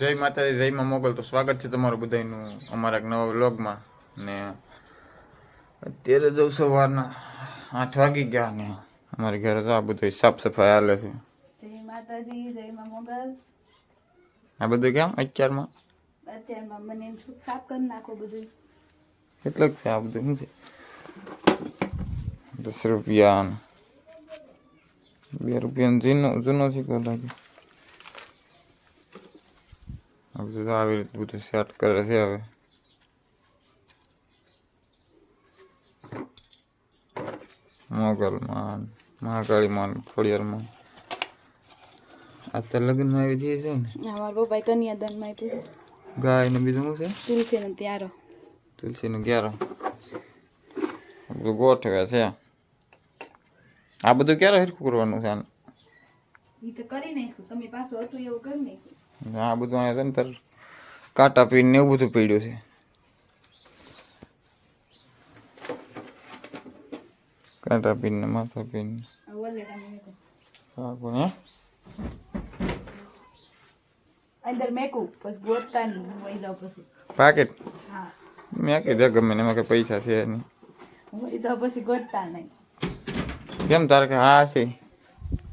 જય માતાજી જયમાં મોગલ. તો સ્વાગત છે તમારું બધાનું અમારા નવા વ્લોગમાં. ને અત્યારે જવું સવારના આઠ વાગી ગયા ને અમારે ઘરે તો આ બધું સાફ સફાઈ હાલે છે. જય માતાજી જય માં મોગલ. આ બધું કેમ અત્યારમાં? અત્યારમાં મને એમ સાફ કરી નાખો બધું કેટલું છે આ બધું શું છે. દસ રૂપિયા બે રૂપિયા જૂનો જૂનો સિક્કો લાગે આ બધું તો આવી રીતે બધું સેટ કરે છે હવે મોગલમાં મહાકાળીમાં ખોડિયારમાં આ તો લગ્નમાં આવી જઈએ છે ને અમારા પપ્પાએ કન્યાદાનમાં આપ્યું ગાય ને બીજું શું છે તુલસી ને ત્યારો તુલસીનો ગ્યારો આ બધું ગોઠવે છે આ બધું ક્યારે હરખું કરવાનું છે આને? એ તો કરી નાખ્યું તમે પાછું હતું એવું કરી નાખ્યું આ બધું અહીંયા છે ને તાર કાંટા પીને ને એવું બધું પીડ્યું છે. કાંટા પીને માથા પીને આ વલેટામાં મેકું આ કોણ હે? અંદર મેકું પછી ગોતતા વહી જાવ પછી. પાકેટ? હા. મેં કીધું ગમે ને એમાં કે પૈસા છે નહીં. વહી જાવ પછી ગોતતા નહીં. કેમ તારે કે હા છે?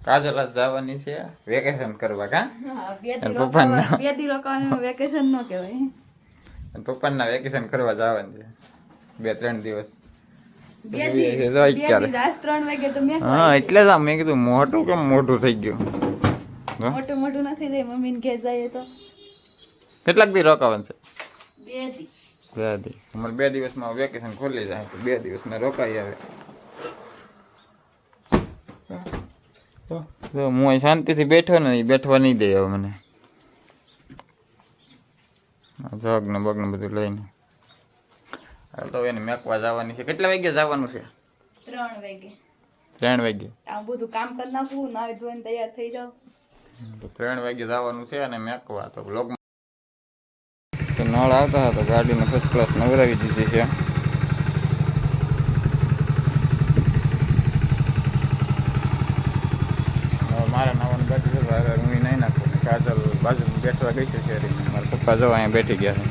કાજલ જવાની છે. વેકેશન કરવા કા? પપ્પાને બે દી રોકાવાનું વેકેશન નો કહેવાય. પપ્પાના વેકેશન કરવા જવાનું છે. બે ત્રણ દિવસ. હા એટલે જ મેં કીધું મોટું કેમ મોટું થઈ ગયું? મોટું મોટું નથી જાય મમ્મીને ઘેર જાય તો. કેટલાક દી રોકાવાનું છે? બે દી બે દી અમારે બે દિવસમાં વેકેશન ખોલી જાય તો બે દિવસમાં રોકાઈ આવે. તો હું અહીં શાંતિથી બેઠો ને એ બેઠવા નહીં દે હવે મને. જગ ને બગ ને બધું લઈને. તો એને મેકવા જવાની છે. કેટલા વાગે જવાનું છે? ત્રણ વાગે. ત્રણ વાગે આ બધું કામ કરી નાખું નાઈ ધોઈને તૈયાર થઈ જાવ તો ત્રણ વાગે જવાનું છે અને મેકવા. તો બ્લોગ તો નળ આવતા હતા તો ગાડીને ફર્સ્ટ ક્લાસ નવરાવી દીધી છે હવે મારે નાવાનું બાકી છે તો હવે હું ઈ નહીં નાખું ને કાજલ બાજુ બેઠવા ગઈ છે શેરી મારા પપ્પા જો અહીંયા બેઠી ગયા છે.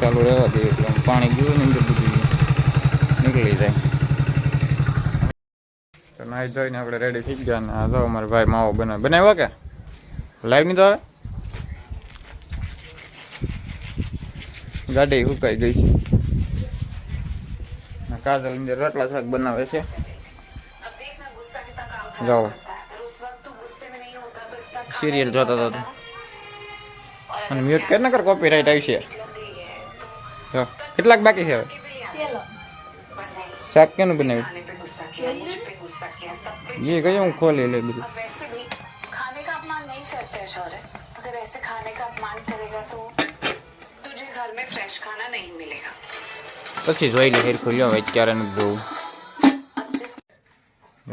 ચાલુ રહેવા દઈએ એટલે પાણી ગયું ને અંદર બધું નીકળી જાય. તો નાઈ જોઈને આપણે રેડી થઈ ગયા ને આ જાઓ અમારા ભાઈ માવો બનાવ બનાવ્યો કે? લાઈવ નહીં તો હવે ગાડી હુકાઈ ગઈ છે. કાજલ અંદર રોટલા શાક બનાવે છે જાઓ સિરિયલ જોતા હતા અને મ્યુટ કર ને કર કોપીરાઇટ આવી છે જો કેટલાક બાકી છે હવે ચલો શાક કેનું બનાવ્યું ये कहीं હું ખોલી લે બધું वैसे भी खाने का अपमान नहीं करते हैं शौर्य अगर ऐसे खाने का अपमान करेगा तो तुझे घर में फ्रेश खाना नहीं मिलेगा પછી જોઈ લે હેર ખુલ્યો હવે અત્યારે નથી જોવું.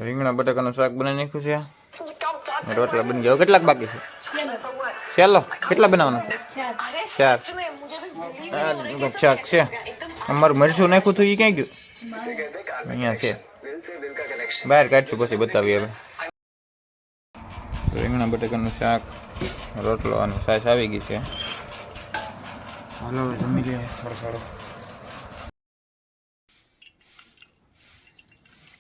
રીંગણા, બટાકાનું શાક બનાવી નાખ્યું છે. રોટલા બની ગયો. કેટલાક બાકી છે? ચાલો કેટલા બનાવવાના છે? ચાર. શાક છે. અમારું મરચું નાખ્યું હતું એ ક્યાં ગયું? અહીંયા છે. બહાર કાઢશું પછી બતાવીએ હવે. રીંગણા, બટાકાનું શાક, રોટલો અને સાસ આવી ગઈ છે. હાલો જમી લે થોડો થોડો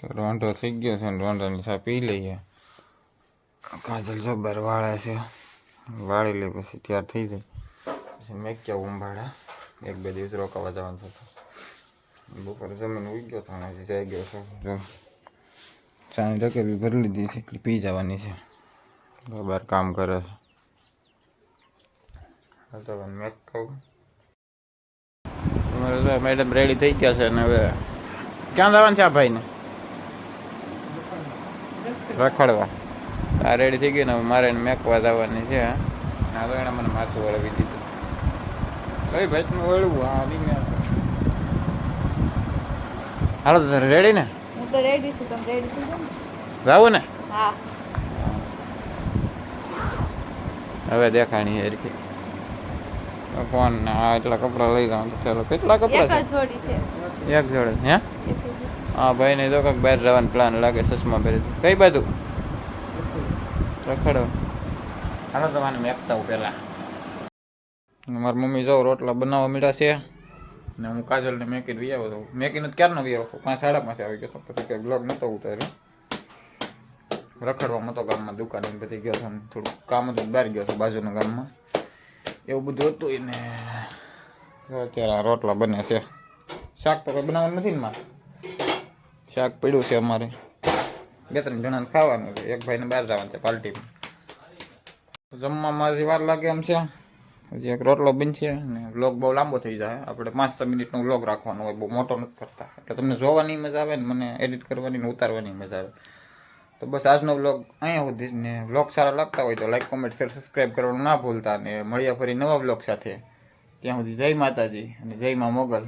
રોંઢો થઈ ગયો છે રોંઢાની સા પી લઈએ. કાજલ જબર વાળે છે. વાળી લે પછી તૈયાર થઈ જાય. પછી મેં ક્યાં ઉંભાડા એક બે દિવસ રોકાવા જવાનું થતું બપોરે જમીન ઉઈ ગયો તો હજી જઈ ગયો છે. જો ચાની રકેબી ભરી લીધી છે એટલે પી જવાની છે. બરાબર કામ કરે છે. તો મેં કહું તમારે મેડમ રેડી થઈ ગયા છે અને હવે ક્યાં જવાનું છે આ ભાઈને? રખડવા. આ રેડી થઈ ગયું ને મારે એને મેકવા જવાની છે હા. તો એણે મને માથું વળવી દીધું. કઈ ભાઈ વળવું? હા નહીં મેં હાલો તો રેડી ને? હું તો રેડી છું. તમે રેડી છું જાવું ને? હા. હવે દેખાણી હેરખી. ફોન ને આ એટલા કપડાં લઈ જાઉં તો ચાલો. કેટલા એક કપડાં જ જોડી છે? એક જોડે હે? એક. હા ભાઈ નહીં તો કંઈક બહાર રહેવાનો પ્લાન લાગે ચશ્મા પહેરી કઈ બાજુ? રખડો. હાલો તમારે મેપતા હું પહેલાં. મારી મમ્મી જો રોટલા બનાવવા મીઠા છે. ને હું કાજલને મેકીને વી આવ્યો હતો મેકીને ક્યારનો વી આવ્યો પાંચ સાડા પાંચે આવી ગયો હતો પછી કંઈ બ્લોગ નહોતો ઉતાર્યો. રખડવા મતો ગામમાં દુકાને બધી ગયો હતો થોડુંક થોડું કામ હતું બહાર ગયો હતો બાજુના ગામમાં. એવું બધું હતું એને અત્યારે રોટલા બને છે. શાક તો કંઈ બનાવવાનું નથી ને મારે? શાક પડ્યું છે અમારે. બે ત્રણ જણાને ખાવાનું છે. એક ભાઈને બહાર જવાનું છે પાર્ટીમાં. જમવામાં હજી વાર લાગે એમ છે. હજી એક રોટલો બનશે અને વ્લોગ બહુ લાંબો થઈ જાય. આપણે પાંચ છ મિનિટનો વ્લોગ રાખવાનો હોય, બહુ મોટો નથી કરતા. એટલે તમને જોવાની મજા આવે ને મને એડિટ કરવાની ને ઉતારવાની મજા આવે. તો બસ આજનો વ્લોગ અહીંયા સુધી ને. વ્લોગ સારા લાગતા હોય તો લાઈક કોમેન્ટ શેર સબસ્ક્રાઈબ કરવાનું ના ભૂલતા ને મળ્યા ફરી નવા વ્લોગ સાથે. ત્યાં સુધી જય માતાજી અને જય મા મોગલ.